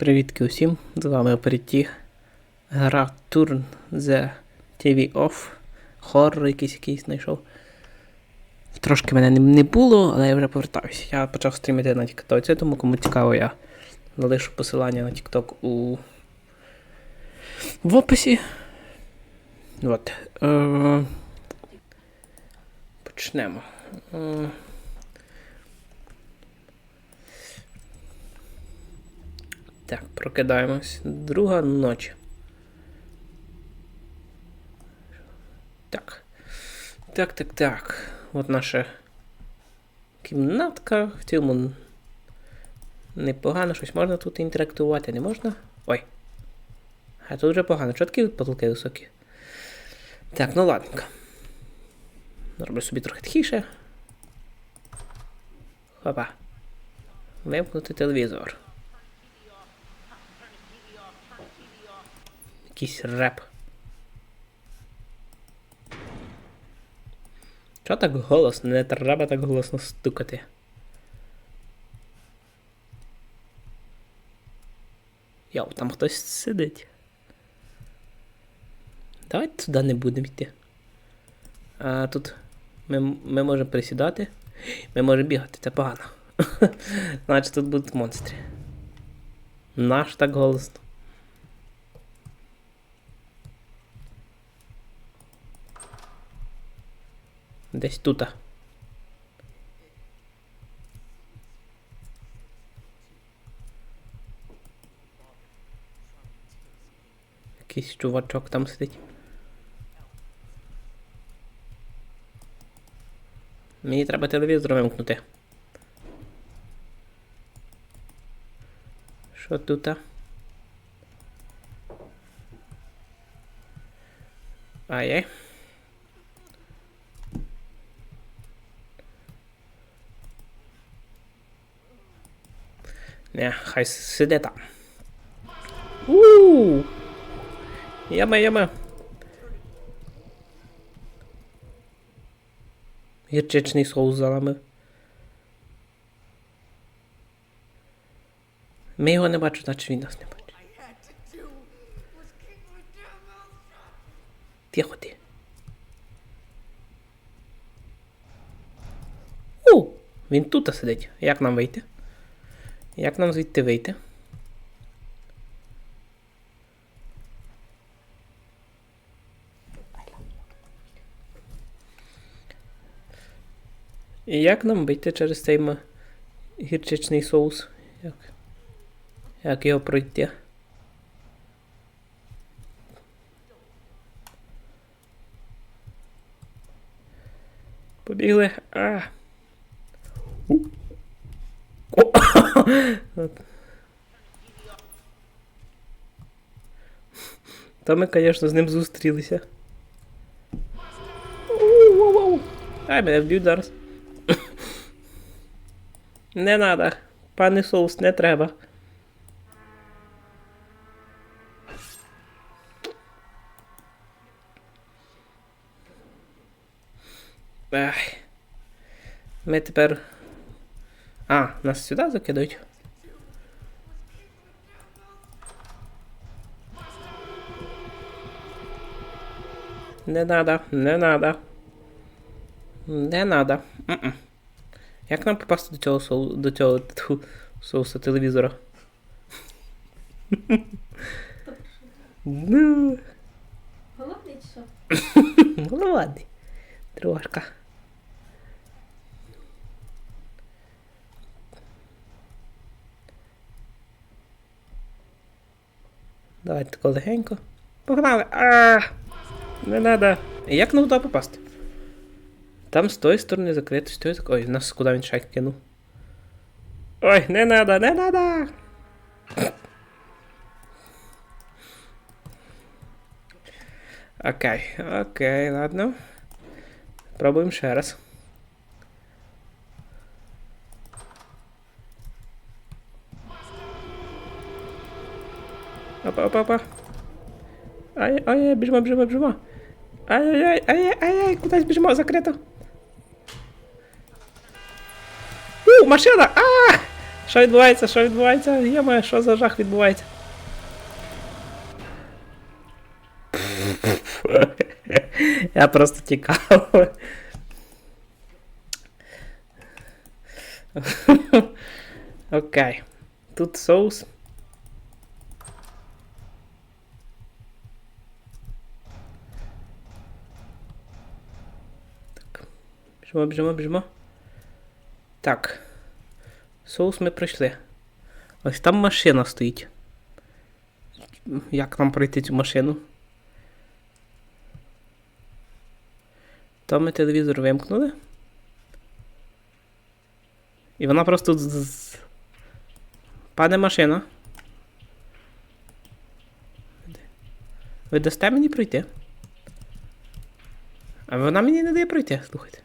Привітки усім, з вами Оперіті. Гра Turn The TV Off. Хоррор якийсь якийсь знайшов. Трошки мене не, було, але я вже повертаюся. Я почав стрімити на TikTok, тому кому цікаво, я залишу посилання на TikTok у в описі. От. Е... Почнемо. Е... Так, прокидаємось. Друга ночі. Так. Так, так, так. От наша кімнатка. В цілому непогано, щось можна тут інтерактувати, не можна? Ой. А тут вже погано. Чого такі потолки високі? Так, ну ладненько. Зроблю собі трохи тихіше. Хопа. Вимкнути телевізор. Якийсь реп. Чого так голосно? Не треба так голосно стукати. Йоу, там хтось сидить. Давайте сюди не будемо йти. А тут ми, ми можемо присідати. Ми можемо бігати, це погано. Значить тут будуть монстри. Наш так голосно. Десь тут. Якийсь чувачок там сидить. Мені треба телевізор вимкнути. Що тут? Ай-яй. Не, хай сиде там. Ууу! Яме, яме. Гірчичний соус заламив. Ми його не бачимо, значить він нас не бачить. Тихо ти. У! Він тут сидить. Як нам вийти? Як нам звідти вийти? І як нам вийти через цей гірчичний соус? Як? Як його пройти? Побігли. А. У. О! От. Та ми, звісно, з ним зустрілися. Ай, мене вб'ють зараз. Не надо. Пане соус, не треба. Ай. Ми тепер. А, нас сюди закидають. Не надо, не надо. Не надо. М-м. Як нам попасти до цього соу... до цього тьфу, соуса телевізора? Ну, Голодний чи що? ладно. Трошка. Давайте тако легенько. Погнали! А! Не надо. Як нам туди попасти? Там з тої сторони закрито, з тої закрито. Ой, нас куди він шайк кинув. Ой, не надо, не надо! Окей, окей, ладно. Пробуємо ще раз. Опа, опа, опа. Ай, ай, ай, біжимо, біжимо, біжимо. Ай, ай, ай, ай, ай, ай, кудись біжимо, закрито. У, машина! А! Що відбувається? Що відбувається? Я маю, що за жах відбувається? Я просто тікав. Окей. Тут соус. Біжимо, біжимо, біжимо. Так. Соус ми пройшли. Ось там машина стоїть. Як нам пройти цю машину? То ми телевізор вимкнули. І вона просто. Пане машина. Ви дасте мені пройти? А вона мені не дає пройти, слухайте.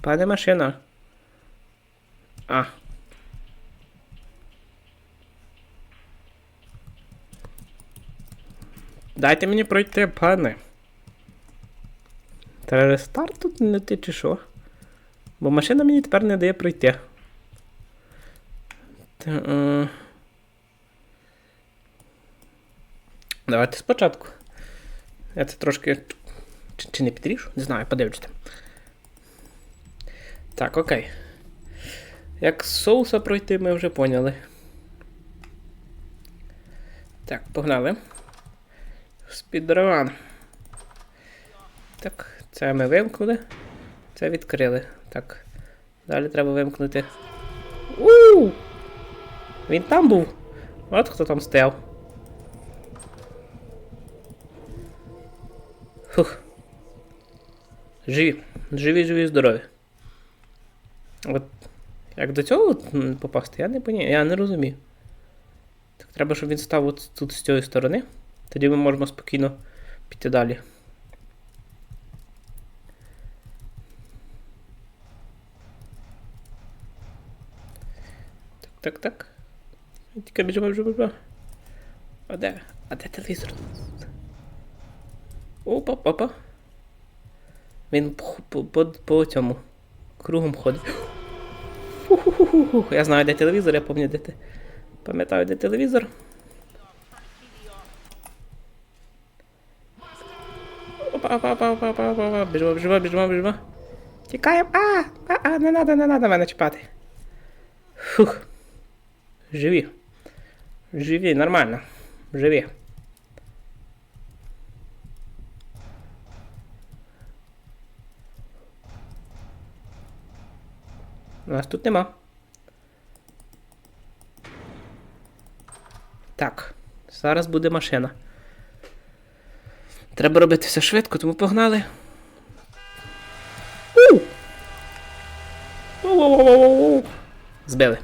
Пане машина. А. Дайте мені пройти, пане. Та рестарт тут не ти чи що? Бо машина мені тепер не дає пройти. Та, е... Давайте спочатку. Я це трошки. Чи, чи не підріжу? Не знаю, подивіться. Так, окей. Як соуса пройти, ми вже поняли. Так, погнали. Спідран. Так, це ми вимкнули. Це відкрили. Так. Далі треба вимкнути. У! Він там був. От хто там стояв. Фух. Живі. Живі, живі, здорові. Як до цього попасти, я не поні... я не розумію. Так треба, щоб він став от тут з цієї сторони. Тоді ми можемо спокійно піти далі. Так, так, так. Тільки біжимо, біжимо, біжимо. А де? А де телевізор? Опа, опа. Він по, по, по, по цьому кругом ходить. Фу-ху-ху-ху. Я знаю, де телевізор, я пам'ятаю, де те. Пам'ятаю, де телевізор. Опа, опа, опа, опа, опа, опа, опа. Біжимо, біжимо, біжимо, біжимо. Тікаємо. А, а, а, не надо, не надо мене чіпати. Фух. Живі. Живі, нормально. Живі. Нас тут нема. Так, зараз буде машина. Треба робити все швидко, тому погнали. У! Воу-воу-воу-воу-воу. Збили.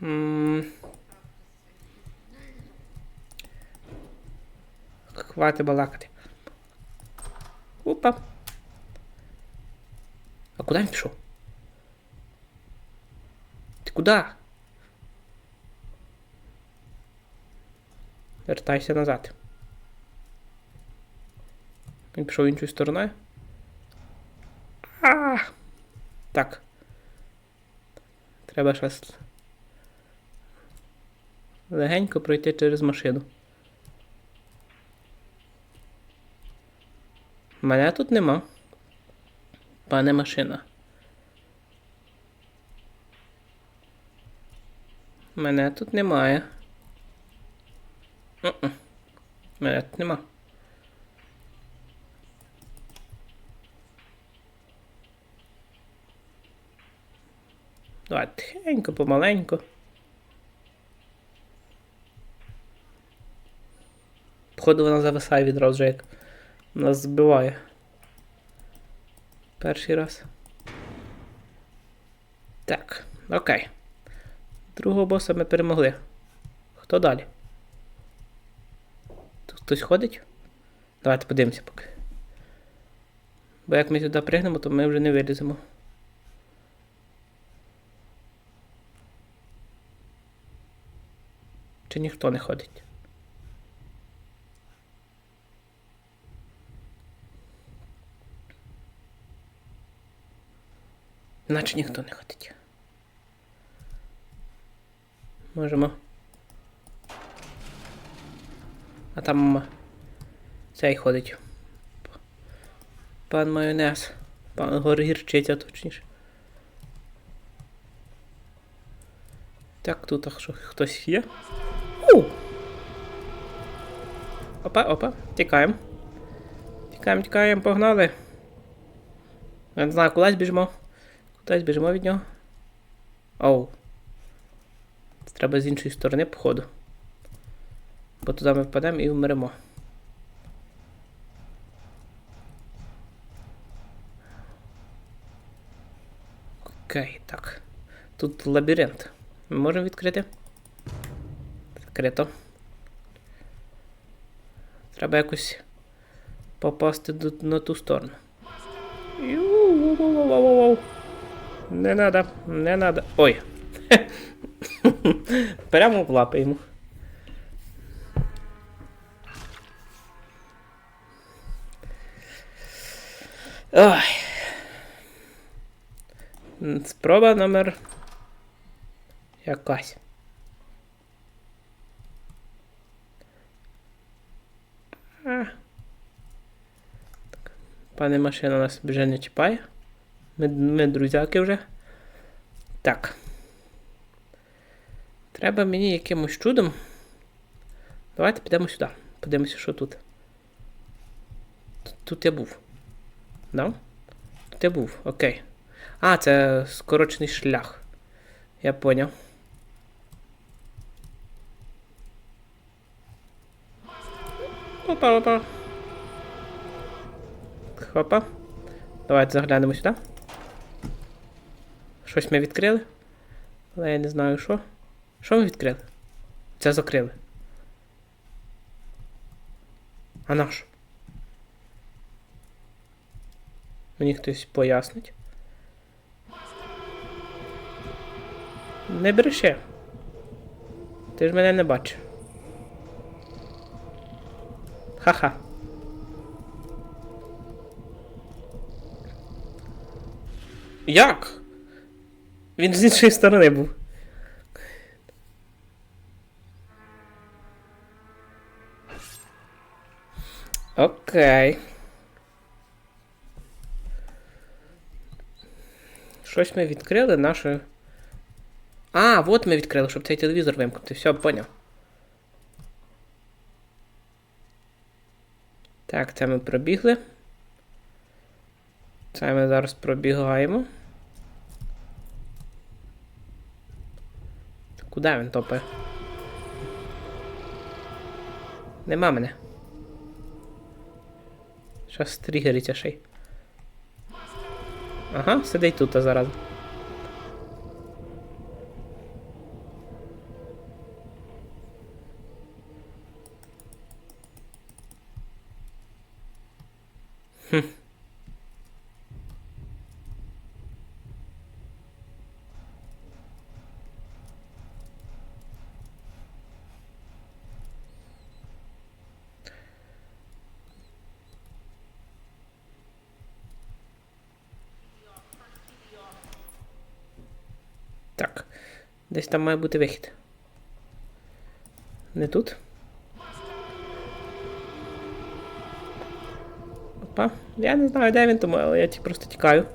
Хм. Хвати балакати. Опа. А куди він пішов? Ти куди? Вертайся назад. Він пішов іншою стороною. А! Так. Треба щас легенько пройти через машину. Мене тут нема. Пане машина. Мене тут немає. М-м. Мене тут нема. Давай тихенько, помаленько. Походу вона зависає відразу як нас збиває. Перший раз. Так, окей. Другого боса ми перемогли. Хто далі? Тут хтось ходить? Давайте подивимося поки. Бо як ми сюди пригнемо, то ми вже не виліземо. Чи ніхто не ходить? Наче ніхто не ходить. Можемо. А там цей ходить. Пан майонез. Пан горгірчиця, точніше. Так, тут що, хтось є? У! Опа, опа, тікаємо. Тікаємо, тікаємо, погнали. Я не знаю, кудись біжимо. Кудись біжимо від нього. Оу. Треба з іншої сторони, походу. Бо туди ми впадемо і вмремо. Окей, так. Тут лабіринт. Ми можемо відкрити? Закрито. Треба якось попасти на ту сторону. Ю-у-у-у-у-у-у. Не надо, не надо. Ой. Прямо в лапи йому. Ой. Спроба номер. Якась. Так. Пане машина нас вже не чіпає. Ми, ми друзяки вже. Так. Треба мені якимось чудом. Давайте підемо сюди. Подивимося, що тут. Тут, я був. Да? Тут я був, окей. А, це скорочений шлях. Я поняв. Опа, опа. Хопа. Давайте заглянемо сюди. Щось ми відкрили. Але я не знаю що. Що ми відкрили? Це закрили. А наш? Мені хтось пояснить. Не бреши. Ти ж мене не бачиш. Ха-ха. Як? Він з іншої сторони був. Окей. Щось ми відкрили нашу. А, от ми відкрили, щоб цей телевізор вимкнути. Все, поняв. Так, це ми пробігли. Це ми зараз пробігаємо. Куди він топає? Нема мене. Щас тригериться ще й. Ага, сидить тут зараз. Хм. Так. Десь там має бути вихід. Не тут? Опа. Я не знаю, де він тому, але я просто тікаю.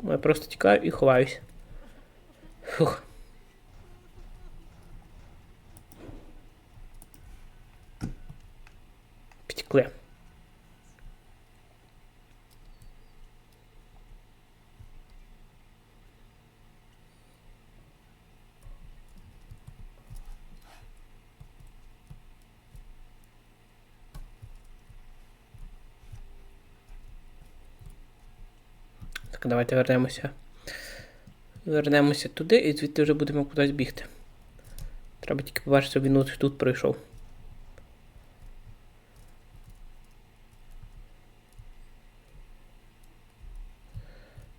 Тому я просто тікаю і ховаюсь. Фух. Підтікли. Так, давайте вернемося. Вернемося туди і звідти вже будемо кудись бігти. Треба тільки побачити, щоб він от тут пройшов.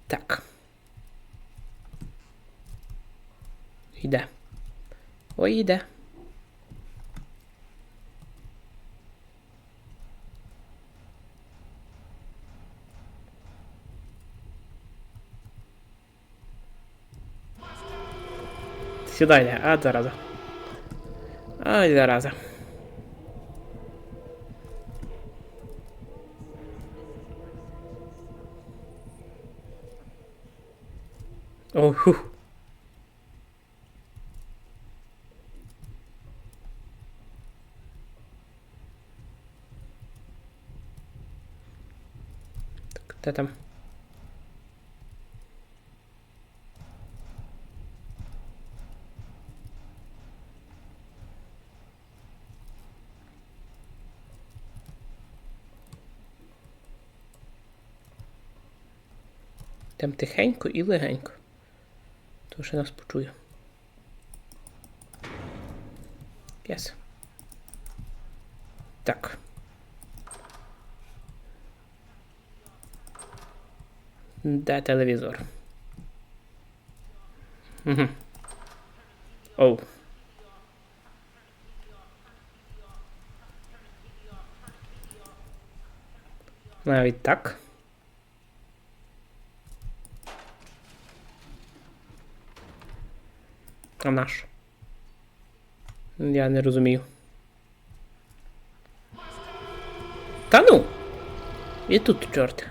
Так. Йде. Ой, йде. Сюди йде, а зараза. Ай, зараза. О, фух. Так, де там? Там тихенько і легенько. То ще нас почує. Yes. Так. Де телевізор? Угу. Оу. Навіть так. А наш? Я не розумію. Та ну! І тут чорт.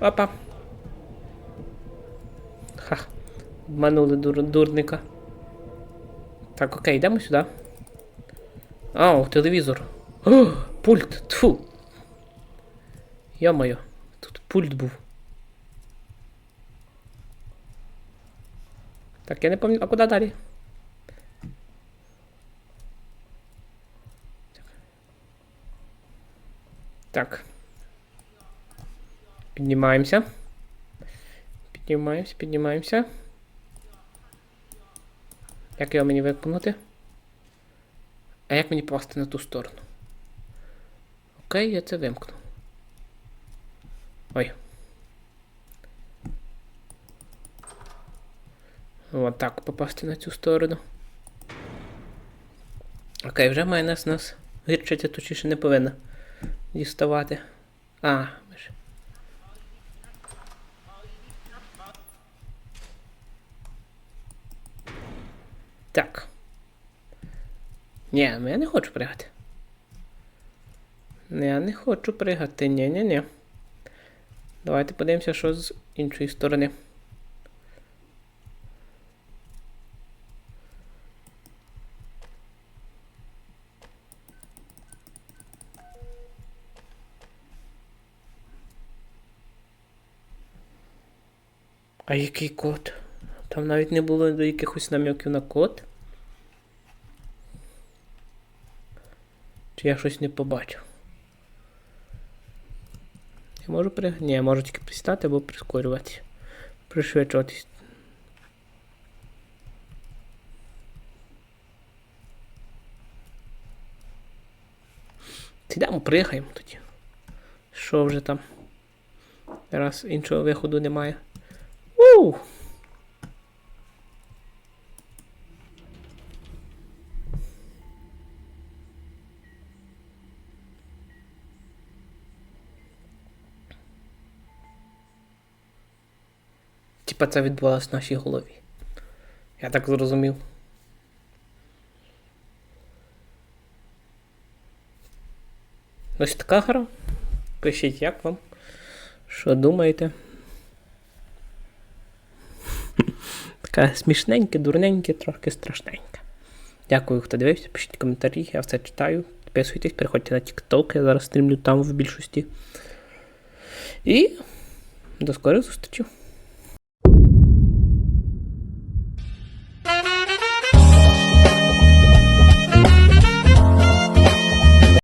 Опа. Ха. Обманули дур, дурника. Так, окей, йдемо сюди. Ау, телевізор. О, пульт. Тфу. Йо-моє, тут пульт був. Так, я не пам'ятаю, а куди далі? Так. Піднімаємося. Піднімаємося, піднімаємося. Як його мені виконати? А як мені попасти на ту сторону? Окей, я це вимкну. Ой. Вот так попасти на цю сторону. Окей, вже майонез нас гірчиця точніше не повинна діставати. А, ми ж. Так. Ні, я не хочу пригати. Я не хочу пригати. Ні-ні-ні. Давайте подивимося, що з іншої сторони. А який код? Там навіть не було до якихось намеків на код. Чи я щось не побачив? Я можу при... Ні, я можу тільки присідати або прискорювати. Пришвидшуватись. Сідемо, приїхаємо тоді. Що вже там? Раз іншого виходу немає. Уу! Типа це відбувалося в нашій голові. Я так зрозумів. Ось така гра. Пишіть, як вам. Що думаєте? Така смішненьке, дурненьке, трохи страшненьке. Дякую, хто дивився. Пишіть коментарі, я все читаю. Підписуйтесь, переходьте на TikTok, я зараз стрімлю там в більшості. І до скорих зустрічей.